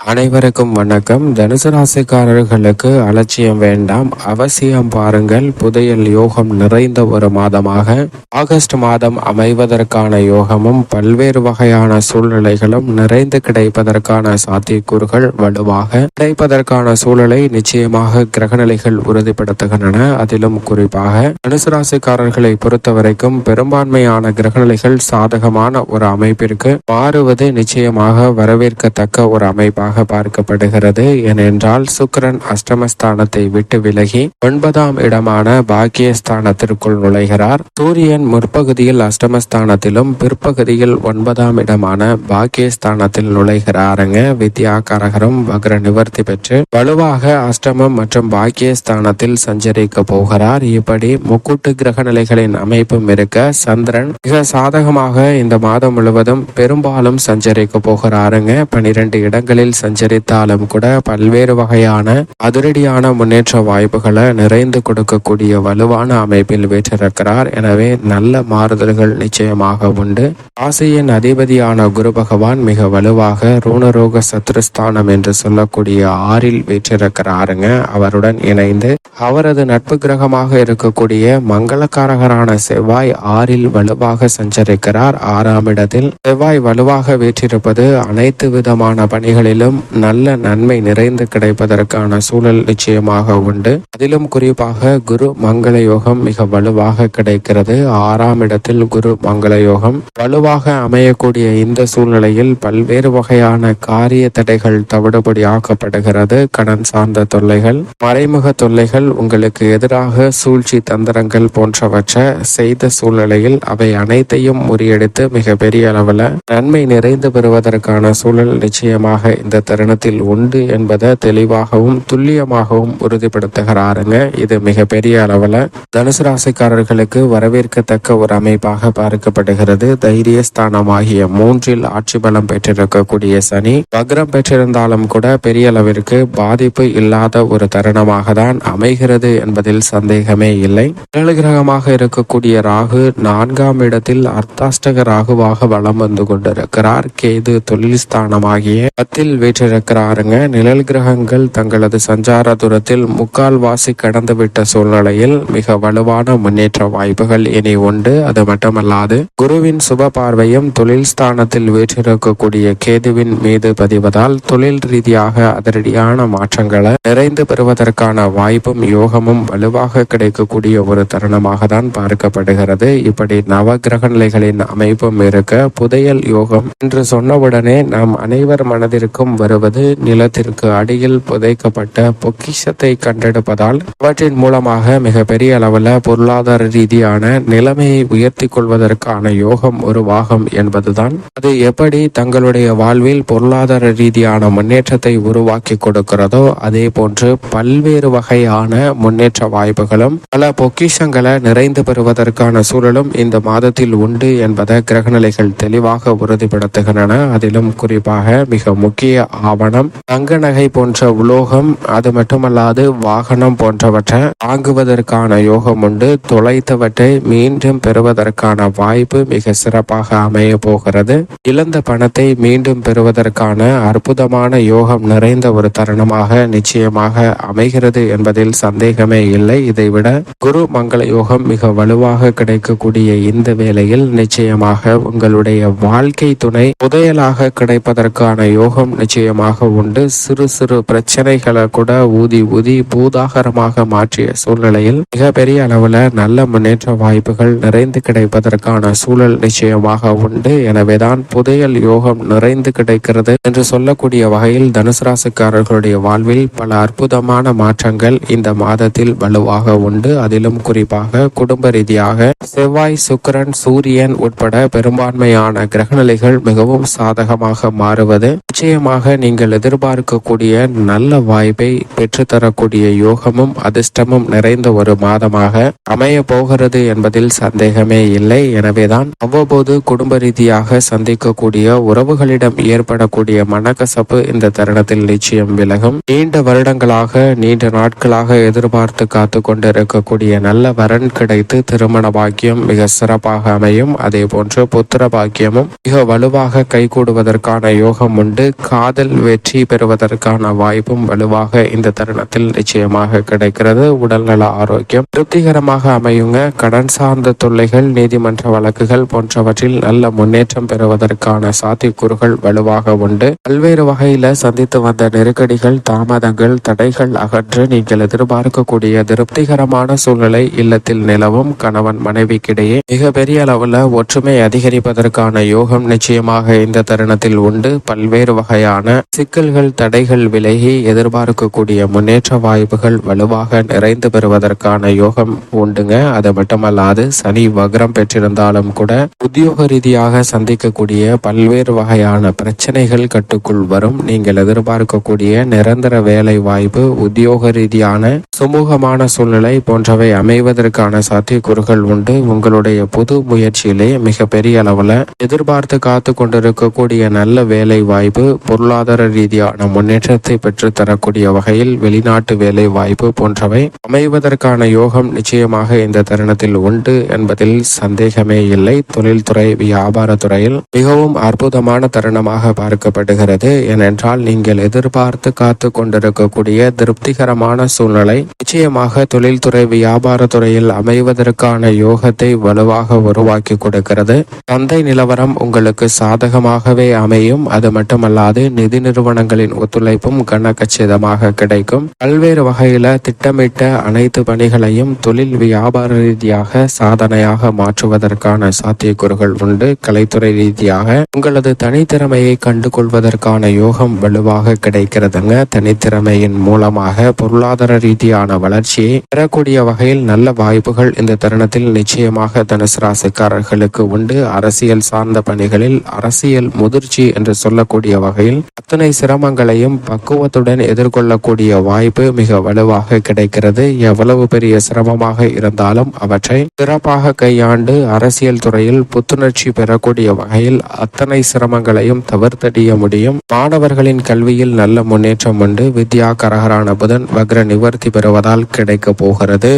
அனைவருக்கும் வணக்கம். தனுசு ராசிக்காரர்களுக்கு அலட்சியம் வேண்டாம். அவசியம் பாருங்கள் புதையல் யோகம் நிறைந்த ஒரு மாதமாக. ஆகஸ்ட் மாதம் அமைவதற்கான யோகமும் பல்வேறு வகையான சூழ்நிலைகளும் நிறைந்து கிடைப்பதற்கான சாத்தியக்கூறுகள் வலுவாக கிடைப்பதற்கான சூழலை நிச்சயமாக கிரகநிலைகள் உறுதிப்படுத்துகின்றன. அதிலும் குறிப்பாக தனுசு ராசிக்காரர்களை பொறுத்தவரைக்கும் பெரும்பான்மையான கிரகநிலைகள் சாதகமான ஒரு அமைப்பிற்கு மாறுவது நிச்சயமாக வரவேற்கத்தக்க ஒரு அமைப்பாக பார்க்கப்படுகிறது. ஏனென்றால் சுக்கிரன் அஷ்டமஸ்தானத்தை விட்டு விலகி ஒன்பதாம் இடமான பாக்கியஸ்தானத்திற்குள் நுழைகிறார். சூரியன் முற்பகுதியில் அஷ்டமஸ்தானத்திலும் பிற்பகுதியில் ஒன்பதாம் இடமான பாக்கியஸ்தானத்தில் நுழைகிறாருங்க. வித்யா கரகரும் வக்ர நிவர்த்தி பெற்று வலுவாக அஷ்டமம் மற்றும் பாக்கியஸ்தானத்தில் சஞ்சரிக்க போகிறார். இப்படி முக்கூட்டு கிரக நிலைகளின் அமைப்பும் இருக்க சந்திரன் மிக சாதகமாக இந்த மாதம் முழுவதும் பெரும்பாலும் சஞ்சரிக்க போகிறாருங்க. பனிரெண்டு இடங்களில் சஞ்சரித்தாலும் கூட பல்வேறு வகையான அதிரடியான முன்னேற்ற வாய்ப்புகளை நிறைந்து கொடுக்கக்கூடிய வலுவான அமைப்பில் வீற்றிருக்கிறார். எனவே நல்ல மாறுதல்கள் நிச்சயமாக உண்டு. ராசியின் அதிபதியான குரு பகவான் மிக வலுவாக ரூணரோக சத்ருஸ்தானம் என்று சொல்லக்கூடிய ஆறில் வீற்றிருக்கிறாருங்க. அவருடன் இணைந்து அவரது நட்பு கிரகமாக இருக்கக்கூடிய மங்களக்காரகரான செவ்வாய் ஆறில் வலுவாக சஞ்சரிக்கிறார். ஆறாம் இடத்தில் செவ்வாய் வலுவாக வீற்றிருப்பது அனைத்து விதமான பணிகளிலும் நல்ல நன்மை நிறைந்து கிடைப்பதற்கான சூழல் நிச்சயமாக உண்டு. அதிலும் குறிப்பாக குரு மங்கள யோகம் மிக வலுவாக கிடைக்கிறது. ஆறாம் இடத்தில் குரு மங்கள யோகம் வலுவாக அமையக்கூடிய இந்த சூழ்நிலையில் பல்வேறு வகையான காரிய தடைகள் தவிடுபடி ஆக்கப்படுகிறது கடன் சார்ந்த தொல்லைகள் மறைமுக தொல்லைகள் உங்களுக்கு எதிராக சூழ்ச்சி தந்திரங்கள் போன்றவற்றை செய்த சூழ்நிலையில் அவை அனைத்தையும் முறியடித்து மிகப்பெரிய அளவில் நன்மை நிறைந்து பெறுவதற்கான சூழல் நிச்சயமாக இந்த தருணத்தில் உண்டு என்பதை தெளிவாகவும் துல்லியமாகவும் உறுதிப்படுத்துகிறாருங்க. இது மிகப்பெரிய அளவில் தனுசு ராசிக்காரர்களுக்கு வரவேற்கத்தக்க ஒரு அமைப்பாக பார்க்கப்படுகிறது. தைரியஸ்தானமாகிய மூன்றில் ஆட்சி பலம் பெற்றிருக்கக்கூடிய சனி வக்ரம் பெற்றிருந்தாலும் கூட பெரிய அளவிற்கு பாதிப்பு இல்லாத ஒரு தருணமாக தான் அமைகிறது என்பதில் சந்தேகமே இல்லை. ஏழு கிரகமாக இருக்கக்கூடிய ராகு நான்காம் இடத்தில் அர்த்தாஷ்டக ராகுவாக வலம் வந்து கொண்டிருக்கிறார். கேது தொழில் ஸ்தானமாகிய பத்தில் வீற்றிருக்கிறாருங்க நிழல் கிரகங்கள் தங்களது சஞ்சார தூரத்தில் முக்கால் வாசி கடந்துவிட்ட சூழ்நிலையில் மிக வலுவான முன்னேற்ற வாய்ப்புகள் இனி உண்டு. அது மட்டுமல்லாது குருவின் சுப பார்வையும் தொழில் ஸ்தானத்தில் வீற்றிருக்கக்கூடிய கேதுவின் மீது பதிவதால் தொழில் ரீதியாக அதிரடியான மாற்றங்களை நிறைந்து பெறுவதற்கான வாய்ப்பும் யோகமும் வலுவாக கிடைக்கக்கூடிய ஒரு தருணமாக தான் பார்க்கப்படுகிறது. இப்படி நவ கிரக நிலைகளின் அமைப்பும் இருக்க புதையல் யோகம் என்று சொன்னவுடனே நாம் அனைவர் மனதிற்கும் வருவது நிலத்திற்கு அடியில் புதைக்கப்பட்ட பொக்கிஷத்தை கண்டெடுப்பதால் அவற்றின் மூலமாக மிக பெரிய அளவில் பொருளாதார ரீதியான நிலைமையை உயர்த்தி கொள்வதற்கான யோகம் உருவாகும் என்பதுதான். அது எப்படி தங்களுடைய வாழ்வில் பொருளாதார ரீதியான முன்னேற்றத்தை உருவாக்கி கொடுக்கிறதோ அதே போன்று பல்வேறு வகையான முன்னேற்ற வாய்ப்புகளும் பல பொக்கிஷங்களை நிறைந்து பெறுவதற்கான சூழலும் இந்த மாதத்தில் உண்டு என்பதை கிரகநிலைகள் தெளிவாக உறுதிப்படுத்துகின்றன. அதிலும் குறிப்பாக மிக முக்கிய ஆவணம். தங்க நகை போன்ற உலோகம் அது மட்டுமல்லாது வாகனம் போன்றவற்றை வாங்குவதற்கான யோகம் உண்டு. தொலைத்தவற்றை மீண்டும் பெறுவதற்கான வாய்ப்பு மிக சிறப்பாக அமைய போகிறது. இழந்த பணத்தை மீண்டும் பெறுவதற்கான அற்புதமான யோகம் நிறைந்த ஒரு தருணமாக நிச்சயமாக அமைகிறது என்பதில் சந்தேகமே இல்லை. இதைவிட குரு மங்கள யோகம் மிக வலுவாக கிடைக்கக்கூடிய இந்த வேளையில் நிச்சயமாக உங்களுடைய வாழ்க்கை துணை புதையலாக கிடைப்பதற்கான யோகம் நிச்சயமாக உண்டு. சிறு சிறு பிரச்சனைகளை கூட ஊதி ஊதி பூதாகரமாக மாற்றிய சூழ்நிலையில் மிகப்பெரிய அளவுல நல்ல முன்னேற்ற வாய்ப்புகள் நிறைந்து கிடைப்பதற்கான சூழல் நிச்சயமாக உண்டு. எனவேதான் புதையல் யோகம் நிறைந்து கிடைக்கிறது என்று சொல்லக்கூடிய வகையில் தனுசு ராசிக்காரர்களுடைய வாழ்வில் பல அற்புதமான மாற்றங்கள் இந்த மாதத்தில் வலுவாக உண்டு. அதிலும் குறிப்பாக குடும்ப ரீதியாக செவ்வாய் சுக்கிரன் சூரியன் உட்பட பெரும்பான்மையான கிரகநிலைகள் மிகவும் சாதகமாக மாறுவது நிச்சயமாக நீங்கள் எதிர்பார்க்கக்கூடிய நல்ல வாய்ப்பை பெற்றுத்தரக்கூடிய யோகமும் அதிர்ஷ்டமும் நிறைந்த ஒரு மாதமாக அமைய போகிறது என்பதில் சந்தேகமே இல்லை. எனவேதான் அவ்வப்போது குடும்ப ரீதியாக சந்திக்கக்கூடிய உறவுகளிடம் ஏற்படக்கூடிய மனக்கசப்பு இந்த தருணத்தில் நிச்சயம் விலகும். நீண்ட வருடங்களாக நீண்ட நாட்களாக எதிர்பார்த்து காத்து கொண்டிருக்கக்கூடிய நல்ல வரன் கிடைத்து திருமண பாக்கியம் மிக சிறப்பாக அமையும். அதே போன்று புத்திர பாக்கியமும் மிக வலுவாக கைகூடுவதற்கான யோகம் உண்டு. கா காதல் வெற்றி பெறுவதற்கான வாய்ப்பும் வலுவாக இந்த தருணத்தில் நிச்சயமாக கிடைக்கிறது. உடல்நல ஆரோக்கியம் திருப்திகரமாக அமையுங்க. கடன் சார்ந்த தொல்லைகள் நீதிமன்ற வழக்குகள் போன்றவற்றில் நல்ல முன்னேற்றம் பெறுவதற்கான சாத்தியக்கூறுகள் வலுவாக உண்டு. பல்வேறு வகையில சந்தித்து வந்த நெருக்கடிகள் தாமதங்கள் தடைகள் அகன்று நீங்கள் எதிர்பார்க்கக்கூடிய திருப்திகரமான சூழ்நிலை இல்லத்தில் நிலவும். கணவன் மனைவிக்கிடையே மிக பெரிய அளவுல ஒற்றுமை அதிகரிப்பதற்கான யோகம் நிச்சயமாக இந்த தருணத்தில் உண்டு. பல்வேறு வகையான சிக்கல்கள் தடைகள் விலகி எதிர்பார்க்கக்கூடிய முன்னேற்ற வாய்ப்புகள் வலுவாக நிறைந்து பெறுவதற்கான யோகம் உண்டுங்க. அது மட்டுமல்லாது சனி வக்ரம் பெற்றிருந்தாலும் கூட உத்தியோக ரீதியாக சந்திக்கக்கூடிய பல்வேறு வகையான பிரச்சனைகள் கட்டுக்குள் வரும். நீங்கள் எதிர்பார்க்கக்கூடிய நிரந்தர வேலை வாய்ப்பு உத்தியோக ரீதியான சுமூகமான சூழ்நிலை போன்றவை அமைவதற்கான சாத்தியக்கூறுகள் உண்டு. உங்களுடைய புது முயற்சியிலே மிக பெரிய அளவுல எதிர்பார்த்து காத்து கொண்டிருக்கக்கூடிய நல்ல வேலை வாய்ப்பு பொருள் பொருளாதார ரீதியான முன்னேற்றத்தை பெற்று தரக்கூடிய வகையில் வெளிநாட்டு வேலை வாய்ப்பு போன்றவை அமைவதற்கான யோகம் நிச்சயமாக இந்த தருணத்தில் உண்டு என்பதில் சந்தேகமே இல்லை. தொழில்துறை வியாபாரத்துறையில் மிகவும் அற்புதமான தருணமாக பார்க்கப்படுகிறது. ஏனென்றால் நீங்கள் எதிர்பார்த்து காத்து கொண்டிருக்கக்கூடிய திருப்திகரமான சூழ்நிலை நிச்சயமாக தொழில்துறை வியாபாரத்துறையில் அமைவதற்கான யோகத்தை வலுவாக உருவாக்கி கொடுக்கிறது. சந்தை நிலவரம் உங்களுக்கு சாதகமாகவே அமையும். அது மட்டுமல்லாது நிதி நிறுவனங்களின் ஒத்துழைப்பும் கனகச்சிதமாக கிடைக்கும். பல்வேறு வகையில திட்டமிட்ட அனைத்து பணிகளையும் தொழில் வியாபார ரீதியாக சாதனையாக மாற்றுவதற்கான சாத்தியக்கூறுகள் உண்டு. கலைத்துறை ரீதியாக உங்களது தனித்திறமையை கண்டுகொள்வதற்கான யோகம் வலுவாக கிடைக்கிறதுங்க. தனித்திறமையின் மூலமாக பொருளாதார ரீதியான வளர்ச்சியை பெறக்கூடிய வகையில் நல்ல வாய்ப்புகள் இந்த தருணத்தில் நிச்சயமாக தனுசு ராசிக்காரர்களுக்கு உண்டு. அரசியல் சார்ந்த பணிகளில் அரசியல் முதிர்ச்சி என்று சொல்லக்கூடிய வகையில் அத்தனை சிரமங்களையும் பக்குவத்துடன் எதிர்கொள்ளக்கூடிய வாய்ப்பு மிக வலுவாக கிடைக்கிறது. எவ்வளவு பெரிய சிரமமாக இருந்தாலும் அவற்றை சிறப்பாக கையாண்டு அரசியல் துறையில் புத்துணர்ச்சி பெறக்கூடிய வகையில் அத்தனை சிரமங்களையும் தவிர்த்தடிய முடியும். மாணவர்களின் கல்வியில் நல்ல முன்னேற்றம் உண்டு. வித்யா கரகரான புதன் வக்ர நிவர்த்தி பெறுவதால் கிடைக்க போகிறது.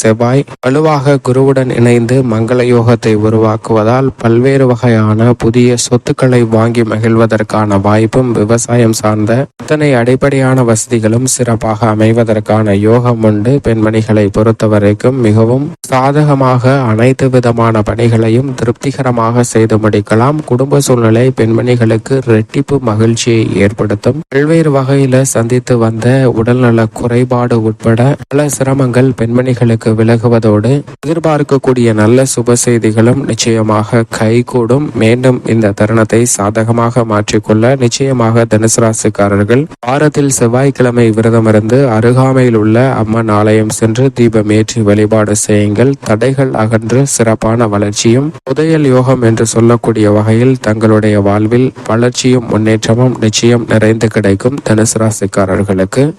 செவ்வாய் வலுவாக குருவுடன் இணைந்து மங்கள யோகத்தை உருவாக்குவதால் பல்வேறு வகையான புதிய சொத்துக்களை வாங்கி மகிழ்வதற்கான வாய்ப்பும் விவசாயம் சார்ந்த அத்தனை அடிப்படையான வசதிகளும் சிறப்பாக அமைவதற்கான யோகம் உண்டு. பெண்மணிகளை பொறுத்தவரைக்கும் மிகவும் சாதகமாக அனைத்து விதமான பணிகளையும் திருப்திகரமாக செய்து முடிக்கலாம். குடும்ப சூழ்நிலை பெண்மணிகளுக்கு ரெட்டிப்பு மகிழ்ச்சியை ஏற்படுத்தும். பல்வேறு வகையில சந்தித்து வந்த உடல்நல குறைபாடு உட்பட பல சிரமங்கள் பெண்மணிகளுக்கு விலகுவதோடு எதிர்பார்க்கக்கூடிய நல்ல சுப செய்திகளும் நிச்சயமாக கைகூடும். மீண்டும் இந்த தருணத்தை சாதகமாக மாற்றிக்கொள்ள நிச்சயமாக தனுசு ராசிக்காரர்கள் வாரத்தில் செவ்வாய்க்கிழமை விரதமிருந்து அருகாமையில் உள்ள அம்மன் ஆலயம் சென்று தீபம் ஏற்றி வழிபாடு செய்யுங்கள். தடைகள் அகன்று சிறப்பான வளர்ச்சியும் புதையல் யோகம் என்று சொல்லக்கூடிய வகையில் தங்களுடைய வாழ்வில் வளர்ச்சியும் முன்னேற்றமும் நிச்சயம் நிறைந்து கிடைக்கும் தனுசு ராசிக்காரர்களுக்கு.